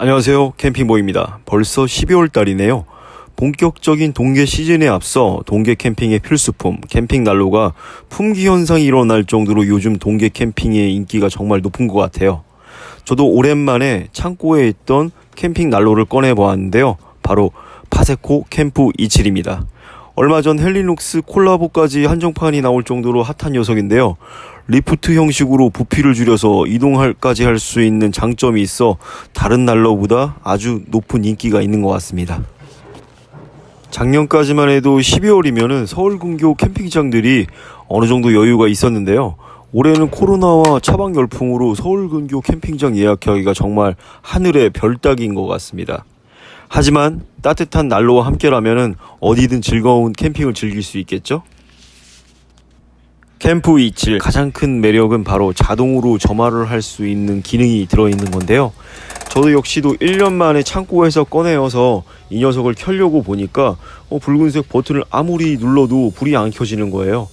안녕하세요. 캠핑보입니다. 벌써 12월 달이네요. 본격적인 동계 시즌에 앞서 동계 캠핑의 필수품, 캠핑 난로가 품귀 현상이 일어날 정도로 요즘 동계 캠핑의 인기가 정말 높은 것 같아요. 저도 오랜만에 창고에 있던 캠핑 난로를 꺼내 보았는데요. 바로 파세코 캠프 27입니다. 얼마 전 헬리눅스 콜라보까지 한정판이 나올 정도로 핫한 녀석인데요. 리프트 형식으로 부피를 줄여서 이동할까지 할 수 있는 장점이 있어 다른 난로보다 아주 높은 인기가 있는 것 같습니다. 작년까지만 해도 12월이면은 서울 근교 캠핑장들이 어느 정도 여유가 있었는데요. 올해는 코로나와 차박 열풍으로 서울 근교 캠핑장 예약하기가 정말 하늘의 별 따기인 것 같습니다. 하지만 따뜻한 난로와 함께라면은 어디든 즐거운 캠핑을 즐길 수 있겠죠? 캠프 27 가장 큰 매력은 바로 자동으로 점화를 할 수 있는 기능이 들어있는 건데요. 저도 역시도 1년 만에 창고에서 꺼내어서 이 녀석을 켜려고 보니까 어, 붉은색 버튼을 아무리 눌러도 불이 안 켜지는 거예요.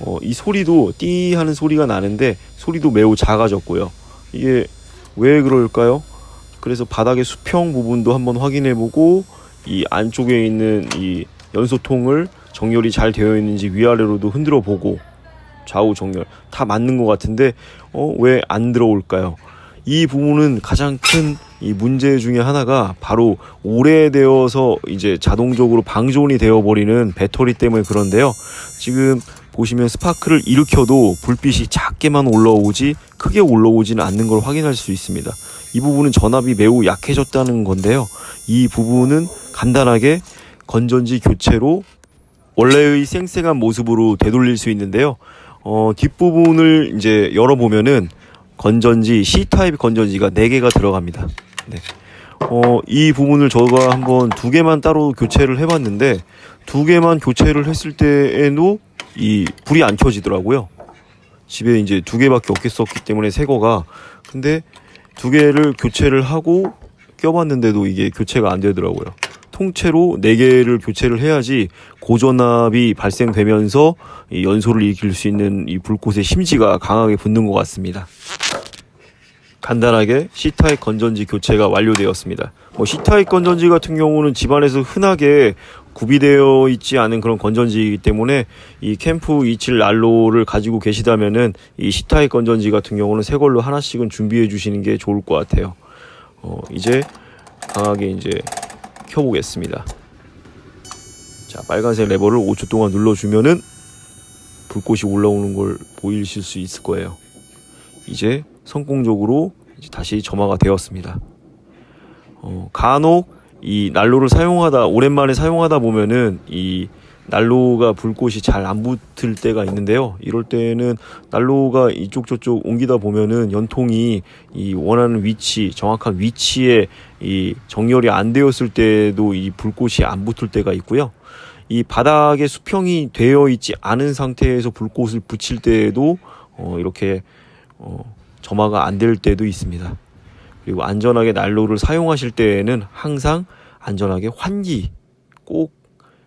어, 이 소리도 띠 하는 소리가 나는데 소리도 매우 작아졌고요. 이게 왜 그럴까요? 그래서 바닥의 수평 부분도 한번 확인해 보고 이 안쪽에 있는 이 연소통을 정렬이 잘 되어 있는지 위아래로도 흔들어 보고 좌우 정렬 다 맞는 것 같은데 어, 왜 안 들어올까요? 이 부분은 가장 큰 이 문제 중에 하나가 바로 오래되어서 이제 자동적으로 방전이 되어버리는 배터리 때문에 그런데요. 지금 보시면 스파크를 일으켜도 불빛이 작게만 올라오지 크게 올라오지는 않는 걸 확인할 수 있습니다. 이 부분은 전압이 매우 약해졌다는 건데요. 이 부분은 간단하게 건전지 교체로 원래의 쌩쌩한 모습으로 되돌릴 수 있는데요. 어, 뒷부분을 이제 열어보면은 건전지 C타입 건전지가 4개가 들어갑니다. 네. 어, 이 부분을 저가 한번 두 개만 따로 교체를 해봤는데 두 개만 교체를 했을 때에도 이 불이 안 켜지더라고요. 집에 이제 두 개밖에 없겠었기 때문에 새 거가 근데 두 개를 교체를 하고 껴봤는데도 이게 교체가 안 되더라고요. 통째로 네 개를 교체를 해야지 고전압이 발생되면서 이 연소를 일으킬 수 있는 이 불꽃의 심지가 강하게 붙는 것 같습니다. 간단하게 C타입 건전지 교체가 완료되었습니다. 뭐 C타입 건전지 같은 경우는 집안에서 흔하게 구비되어 있지 않은 그런 건전지이기 때문에 이 캠프 27 난로를 가지고 계시다면은 이 C타입 건전지 같은 경우는 새 걸로 하나씩은 준비해 주시는 게 좋을 것 같아요. 어, 이제 강하게 이제 켜보겠습니다. 자, 빨간색 레버를 5초 동안 눌러주면은 불꽃이 올라오는 걸 보이실 수 있을 거예요. 이제 성공적으로 이제 다시 점화가 되었습니다. 어, 간혹 이 난로를 사용하다 오랜만에 사용하다 보면은 이 난로가 불꽃이 잘 안 붙을 때가 있는데요. 이럴 때는 난로가 이쪽 저쪽 옮기다 보면은 연통이 이 원하는 위치, 정확한 위치에 이 정렬이 안 되었을 때도 이 불꽃이 안 붙을 때가 있고요. 이 바닥에 수평이 되어 있지 않은 상태에서 불꽃을 붙일 때에도 어, 이렇게 어, 점화가 안 될 때도 있습니다. 그리고 안전하게 난로를 사용하실 때에는 항상 안전하게 환기 꼭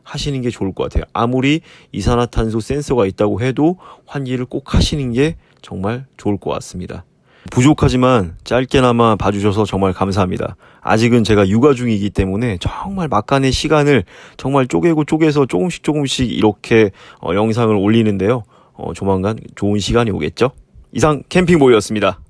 하시는 게 좋을 것 같아요. 아무리 이산화탄소 센서가 있다고 해도 환기를 꼭 하시는 게 정말 좋을 것 같습니다. 부족하지만 짧게나마 봐주셔서 정말 감사합니다. 아직은 제가 육아 중이기 때문에 정말 막간의 시간을 정말 쪼개고 쪼개서 조금씩 조금씩 이렇게 어, 영상을 올리는데요. 어, 조만간 좋은 시간이 오겠죠? 이상 캠핑보이였습니다.